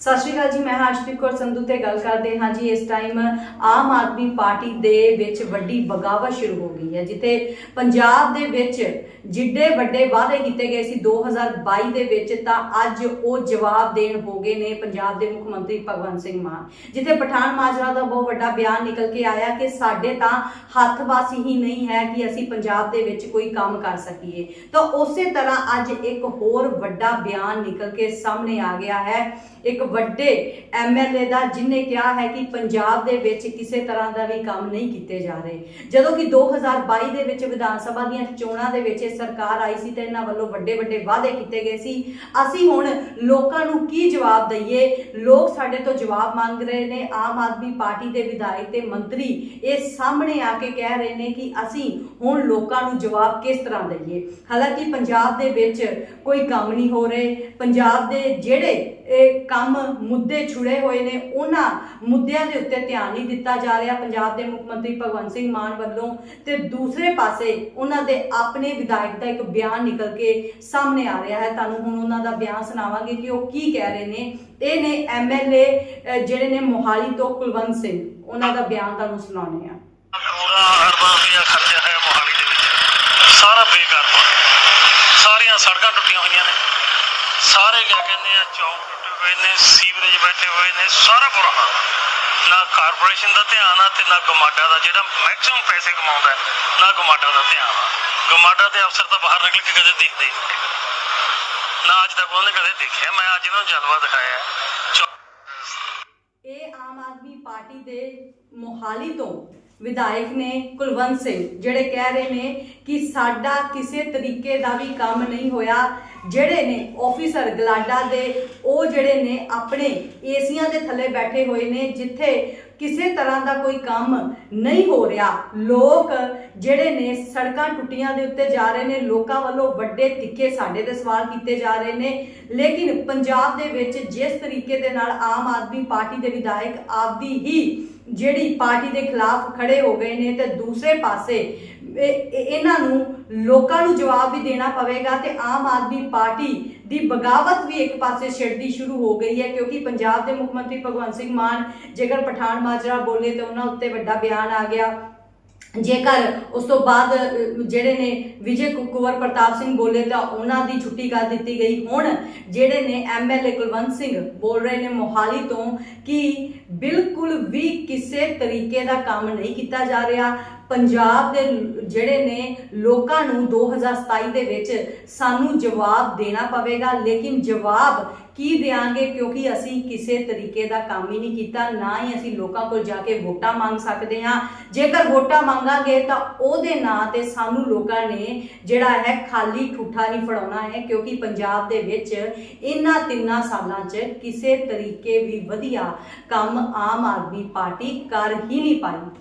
ਸਤਿ ਸ਼੍ਰੀ ਅਕਾਲ ਜੀ, ਮੈਂ ਹਾਂ ਕੌਰ ਸੰਧੂ ਤੇ ਗੱਲ ਕਰਦੇ ਹਾਂ ਜੀ। ਇਸ ਟਾਈਮ ਆਮ ਆਦਮੀ ਪਾਰਟੀ ਦੇ ਵਿੱਚ ਵੱਡੀ ਬਗਾਵਤ ਸ਼ੁਰੂ ਹੋ ਗਈ ਹੈ, ਜਿੱਥੇ ਪੰਜਾਬ ਦੇ ਵਿੱਚ ਜਿੱਡੇ ਵੱਡੇ ਵਾਅਦੇ ਕੀਤੇ ਗਏ ਸੀ 2022 ਦੇ ਵਿੱਚ, ਤਾਂ ਅੱਜ ਉਹ ਜਵਾਬ ਦੇਣ ਹੋ ਗਏ ਨੇ ਪੰਜਾਬ ਦੇ ਮੁੱਖ ਮੰਤਰੀ ਭਗਵੰਤ ਸਿੰਘ ਮਾਨ। ਜਿੱਥੇ ਪਠਾਨ ਮਾਜਰਾ ਦਾ ਬਹੁਤ ਵੱਡਾ ਬਿਆਨ ਨਿਕਲ ਕੇ ਆਇਆ ਕਿ ਸਾਡੇ ਤਾਂ ਹੱਥ ਵਾਸੀ ਹੀ ਨਹੀਂ ਹੈ ਕਿ ਅਸੀਂ ਪੰਜਾਬ ਦੇ ਵਿੱਚ ਕੋਈ ਕੰਮ ਕਰ ਸਕੀਏ। ਤਾਂ ਉਸੇ ਤਰ੍ਹਾਂ ਅੱਜ ਇੱਕ ਹੋਰ ਵੱਡਾ ਬਿਆਨ ਨਿਕਲ ਕੇ ਸਾਹਮਣੇ ਆ ਗਿਆ ਹੈ। ਇੱਕ ਵੱਡੇ ਐਮਐਲਏ ਦਾ ਜਿਨੇ ਕਿਹਾ ਹੈ ਕਿ ਪੰਜਾਬ ਦੇ ਵਿੱਚ ਕਿਸੇ ਤਰ੍ਹਾਂ ਦਾ ਵੀ ਕੰਮ ਨਹੀਂ ਕੀਤੇ ਜਾ ਰਹੇ। ਜਦੋਂ ਕਿ 2022 ਦੇ ਵਿੱਚ ਵਿਧਾਨ ਸਭਾ ਦੀਆਂ ਚੋਣਾਂ ਦੇ ਵਿੱਚ ਇਹ ਸਰਕਾਰ ਆਈ ਸੀ ਤੇ ਇਹਨਾਂ ਵੱਲੋਂ ਵੱਡੇ ਵੱਡੇ ਵਾਅਦੇ ਕੀਤੇ ਗਏ ਸੀ। ਅਸੀਂ ਹੁਣ ਲੋਕਾਂ ਨੂੰ ਕੀ ਜਵਾਬ ਦਈਏ? ਲੋਕ ਸਾਡੇ ਤੋਂ ਜਵਾਬ ਮੰਗ ਰਹੇ ਨੇ। ਆਮ ਆਦਮੀ ਪਾਰਟੀ ਦੇ ਵਿਧਾਇਕ ਤੇ ਮੰਤਰੀ ਇਹ ਸਾਹਮਣੇ ਆ ਕੇ ਕਹਿ ਰਹੇ ਨੇ ਕਿ ਅਸੀਂ ਹੁਣ ਲੋਕਾਂ ਨੂੰ ਜਵਾਬ ਕਿਸ ਤਰ੍ਹਾਂ ਦਈਏ? ਹਾਲਾਂਕਿ ਪੰਜਾਬ ਦੇ ਵਿੱਚ ਕੋਈ ਕੰਮ ਨਹੀਂ ਹੋ ਰਹੇ। ਪੰਜਾਬ ਦੇ ਜਿਹੜੇ ਇਹ ਕੰਮ ਮੁੱਦੇ ਛੁੜੇ ਹੋਏ ਨੇ, ਉਹਨਾਂ ਮੁੱਦਿਆਂ ਦੇ ਉੱਤੇ ਧਿਆਨ ਨਹੀਂ ਦਿੱਤਾ ਜਾ ਰਿਹਾ। ਪੰਜਾਬ ਦੇ ਮੁੱਖ ਮੰਤਰੀ ਭਗਵੰਤ ਸਿੰਘ ਮਾਨ ਵੱਲੋਂ ਤੇ ਦੂਸਰੇ ਪਾਸੇ ਉਹਨਾਂ ਦੇ ਆਪਣੇ ਵਿਧਾਇਕ ਦਾ ਇੱਕ ਬਿਆਨ ਨਿਕਲ ਕੇ ਸਾਹਮਣੇ ਆ ਰਿਹਾ ਹੈ। ਤੁਹਾਨੂੰ ਹੁਣ ਉਹਨਾਂ ਦਾ ਬਿਆਨ ਸੁਣਾਵਾਂਗੇ ਕਿ ਉਹ ਕੀ ਕਹਿ ਰਹੇ ਨੇ। ਇਹ ਨੇ ਐਮਐਲਏ ਜਿਹੜੇ ਨੇ ਮੋਹਾਲੀ ਤੋਂ ਕੁਲਵੰਤ ਸਿੰਘ, ਉਹਨਾਂ ਦਾ ਬਿਆਨ ਤੁਹਾਨੂੰ ਸੁਣਾਉਂਦੇ ਆ ਕਰੋੜਾਂ ਅਰਬਾਂ ਰੁਪਇਆ ਖਰਚਿਆ ਹੈ ਮੋਹਾਲੀ ਦੇ ਵਿੱਚ। ਸਾਰਾ ਬੇਕਾਰ ਸਾਰੀਆਂ ਸੜਕਾਂ ਟੁੱਟੀਆਂ ਹੋਈਆਂ ਨੇ। ਸਾਰੇ ਕਿਆ ਕਹਿੰਦੇ ਆ, ਚੌਕ ਟੁੱਟੇ ਹੋਏ ਨੇ, ਸੀਵਰੇਜ ਬੈਠੇ ਹੋਏ ਨੇ, ਸਾਰਾ ਬੁਰਾ ਹਾਲ ਨਾ ਕਾਰਪੋਰੇਸ਼ਨ ਦਾ ਧਿਆਨ ਆ ਤੇ ਨਾ ਗਮਾਡਾ ਦਾ, ਜਿਹੜਾ ਮੈਕਸਿਮਮ ਪੈਸੇ ਕਮਾਉਂਦਾ ਨਾ ਗਮਾਡਾ ਦਾ ਧਿਆਨ ਆ। ਗਮਾਡਾ ਦੇ ਅਫਸਰ ਤਾਂ ਬਾਹਰ ਨਿਕਲ ਕੇ ਕਦੇ ਦੇਖਦੇ ਹੀ ਨਾ ਅੱਜ ਤੱਕ ਉਹਨੇ ਕਦੇ ਦੇਖਿਆ, ਮੈਂ ਅੱਜ ਇਹਨਾਂ ਨੂੰ ਜਲਵਾ ਦਿਖਾਇਆ ਆਦਮੀ ਪਾਰਟੀ ਦੇ ਮੋਹਾਲੀ ਤੋਂ ਵਿਧਾਇਕ ਨੇ ਕੁਲਵੰਤ ਸਿੰਘ, ਜਿਹੜੇ ਕਹਿ ਰਹੇ ਨੇ ਕਿ ਸਾਡਾ ਕਿਸੇ ਤਰੀਕੇ ਦਾ ਵੀ ਕੰਮ ਨਹੀਂ ਹੋਇਆ। ਜਿਹੜੇ ਨੇ ਆਫੀਸਰ ਗਲਾਡਾ ਦੇ, ਉਹ ਜਿਹੜੇ ਨੇ ਆਪਣੇ ਏਸੀਆਂ ਦੇ ਥੱਲੇ ਬੈਠੇ ਹੋਏ ਨੇ, ਜਿੱਥੇ ਕਿਸੇ ਤਰ੍ਹਾਂ ਦਾ ਕੋਈ ਕੰਮ ਨਹੀਂ ਹੋ ਰਿਹਾ। ਲੋਕ ਜਿਹੜੇ ਨੇ ਸੜਕਾਂ ਟੁੱਟੀਆਂ ਦੇ ਉੱਤੇ ਜਾ ਰਹੇ ਨੇ, ਲੋਕਾਂ ਵੱਲੋਂ ਵੱਡੇ ਤਿੱਖੇ ਸਾਡੇ ਤੇ ਸਵਾਲ ਕੀਤੇ ਜਾ ਰਹੇ ਨੇ। ਲੇਕਿਨ ਪੰਜਾਬ ਦੇ ਵਿੱਚ ਜਿਸ ਤਰੀਕੇ ਦੇ ਨਾਲ ਆਮ ਆਦਮੀ ਪਾਰਟੀ ਦੇ ਵਿਧਾਇਕ ਆਪਦੀ ਹੀ ਜਿਹੜੀ ਪਾਰਟੀ ਦੇ ਖਿਲਾਫ ਖੜੇ ਹੋ ਗਏ ਨੇ ਤੇ ਦੂਸਰੇ ਪਾਸੇ ਇਹਨਾਂ ਨੂੰ ਲੋਕਾਂ ਨੂੰ ਜਵਾਬ ਵੀ ਦੇਣਾ ਪਵੇਗਾ ਤੇ ਆਮ ਆਦਮੀ ਪਾਰਟੀ ਦੀ ਬਗਾਵਤ ਵੀ ਇੱਕ ਪਾਸੇ ਛਿੜਦੀ ਸ਼ੁਰੂ ਹੋ ਗਈ ਹੈ, ਕਿਉਂਕਿ ਪੰਜਾਬ ਦੇ ਮੁੱਖ ਮੰਤਰੀ ਭਗਵੰਤ ਸਿੰਘ ਮਾਨ ਜੇਕਰ ਪਠਾਨ ਮਾਜਰਾ ਬੋਲੇ ਤਾਂ ਉਹਨਾਂ ਉੱਤੇ ਵੱਡਾ ਬਿਆਨ ਆ ਗਿਆ। ਜੇਕਰ ਉਸ ਤੋਂ ਬਾਅਦ ਜਿਹੜੇ ਨੇ ਵਿਜੇ ਕੁ- ਪ੍ਰਤਾਪ ਸਿੰਘ ਬੋਲੇ ਤਾਂ ਉਹਨਾਂ ਦੀ ਛੁੱਟੀ ਕਰ ਦਿੱਤੀ ਗਈ। ਹੁਣ ਜਿਹੜੇ ਨੇ ਐਮਐਲਏ ਕੁਲਵੰਤ ਸਿੰਘ ਬੋਲ ਰਹੇ ਨੇ ਮੋਹਾਲੀ ਤੋਂ ਕਿ ਬਿਲਕੁਲ ਵੀ ਕਿਸੇ ਤਰੀਕੇ ਦਾ ਕੰਮ ਨਹੀਂ ਕੀਤਾ ਜਾ ਰਿਹਾ। ਪੰਜਾਬ ਦੇ ਜਿਹੜੇ ਨੇ ਲੋਕਾਂ ਨੂੰ 2027 ਦੇ ਵਿੱਚ ਸਾਨੂੰ ਜਵਾਬ ਦੇਣਾ ਪਵੇਗਾ। ਲੇਕਿਨ ਜਵਾਬ ਕੀ ਦੇਾਂਗੇ ਕਿਉਂਕਿ ਅਸੀਂ ਕਿਸੇ ਤਰੀਕੇ ਦਾ ਕੰਮ ਹੀ ਨਹੀਂ ਕੀਤਾ, ਨਾ ਹੀ ਅਸੀਂ ਲੋਕਾਂ ਕੋਲ ਜਾ ਕੇ ਵੋਟਾਂ ਮੰਗ ਸਕਦੇ ਹਾਂ। ਜੇਕਰ ਵੋਟਾਂ ਮੰਗਾਂਗੇ ਤਾਂ ਉਹਦੇ ਨਾਂ ਤੇ ਸਾਨੂੰ ਲੋਕਾਂ ਨੇ ਜਿਹੜਾ ਹੈ ਖਾਲੀ ਠੂਠਾ ਹੀ ਫੜਾਉਣਾ ਹੈ, ਕਿਉਂਕਿ ਪੰਜਾਬ ਦੇ ਵਿੱਚ ਇਹਨਾਂ ਤਿੰਨਾਂ ਸਾਲਾਂ 'ਚ ਕਿਸੇ ਤਰੀਕੇ ਵੀ ਵਧੀਆ ਕੰਮ ਆਮ ਆਦਮੀ ਪਾਰਟੀ ਕਰ ਹੀ ਨਹੀਂ ਪਾਈ।